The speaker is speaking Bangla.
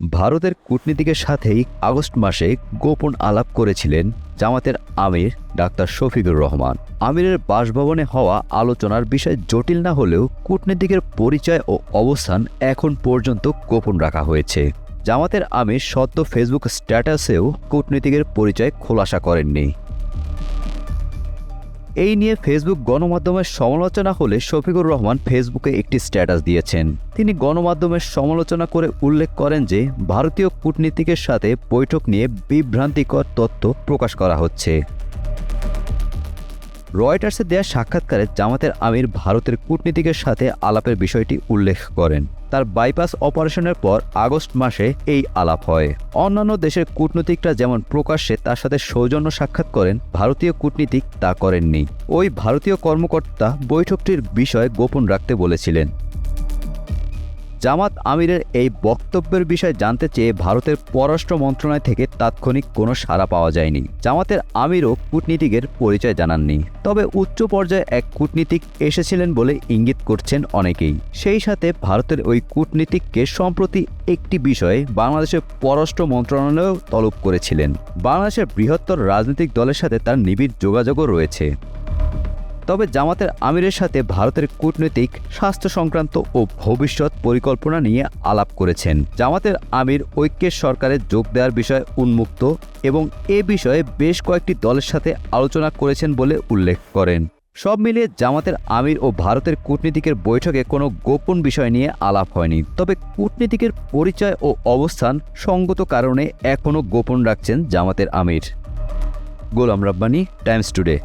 ভারতের কূটনীতিকের সাথেই আগস্ট মাসে গোপন আলাপ করেছিলেন জামাতের আমির ডাক্তার শফিকুর রহমান। আমিরের বাসভবনে হওয়া আলোচনার বিষয় জটিল না হলেও কূটনীতিকের পরিচয় ও অবস্থান এখন পর্যন্ত গোপন রাখা হয়েছে। জামাতের আমির সদ্য ফেসবুক স্ট্যাটাসেও কূটনীতিকের পরিচয় খোলাসা করেননি। এই নিয়ে ফেসবুক গণমাধ্যমের সমালোচনা হলে শফিকুর রহমান ফেসবুকে একটি স্ট্যাটাস দিয়েছেন। তিনি গণমাধ্যমের সমালোচনা করে উল্লেখ করেন যে, ভারতীয় কূটনীতিকের সাথে বৈঠক নিয়ে বিভ্রান্তিকর তথ্য প্রকাশ করা হচ্ছে। রয়টার্সে দেয়া সাক্ষাৎকারে জামাতের আমির ভারতের কূটনীতিকের সাথে আলাপের বিষয়টি উল্লেখ করেন। তার বাইপাস অপারেশনের পর আগস্ট মাসে এই আলাপ হয়। অন্যান্য দেশের কূটনীতিকরা যেমন প্রকাশ্যে তার সাথে সৌজন্য সাক্ষাৎ করেন, ভারতীয় কূটনীতিক তা করেননি। ওই ভারতীয় কর্মকর্তা বৈঠকটির বিষয়ে গোপন রাখতে বলেছিলেন। জামাত আমিরের এই বক্তব্যের বিষয়ে জানতে চেয়ে ভারতের পররাষ্ট্র মন্ত্রণালয় থেকে তাৎক্ষণিক কোনো সাড়া পাওয়া যায়নি। জামাতের আমিরও কূটনীতিকের পরিচয় জানাননি। তবে উচ্চ পর্যায়ে এক কূটনীতিক এসেছিলেন বলে ইঙ্গিত করছেন অনেকেই। সেই সাথে ভারতের ওই কূটনীতিককে সম্প্রতি একটি বিষয়ে বাংলাদেশের পররাষ্ট্র মন্ত্রণালয়েও তলব করেছিলেন। বাংলাদেশের বৃহত্তর রাজনৈতিক দলের সাথে তার নিবিড় যোগাযোগও রয়েছে। তবে জামাতের আমিরের সাথে ভারতের কূটনৈতিক, স্বাস্থ্য সংক্রান্ত ও ভবিষ্যৎ পরিকল্পনা নিয়ে আলাপ করেছেন। জামাতের আমির ঐক্যের সরকারে যোগ দেওয়ার বিষয়ে উন্মুক্ত এবং এ বিষয়ে বেশ কয়েকটি দলের সাথে আলোচনা করেছেন বলে উল্লেখ করেন। সব মিলিয়ে জামাতের আমির ও ভারতের কূটনীতিকের বৈঠকে কোনো গোপন বিষয় নিয়ে আলাপ হয়নি। তবে কূটনীতিকের পরিচয় ও অবস্থান সঙ্গত কারণে এখনও গোপন রাখছেন জামাতের আমির। Golam Rabbani, Times Today.